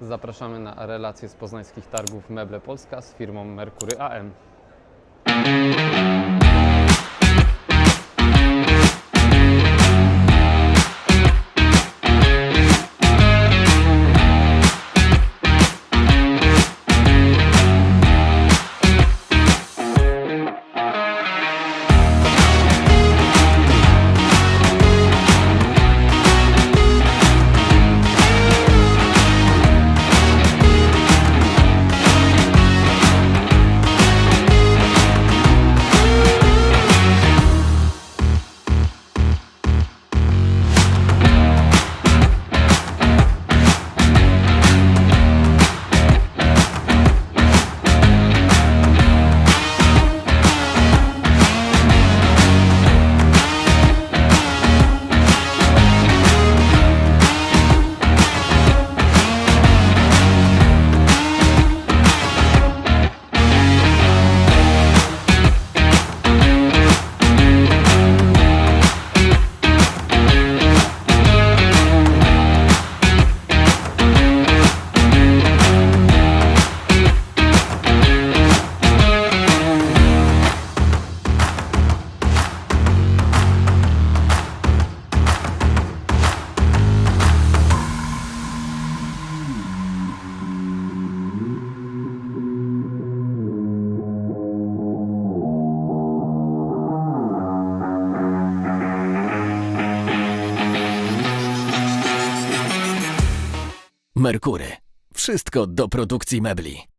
Zapraszamy na relacje z poznańskich targów Meble Polska z firmą Merkury AM. Merkury. Wszystko do produkcji mebli.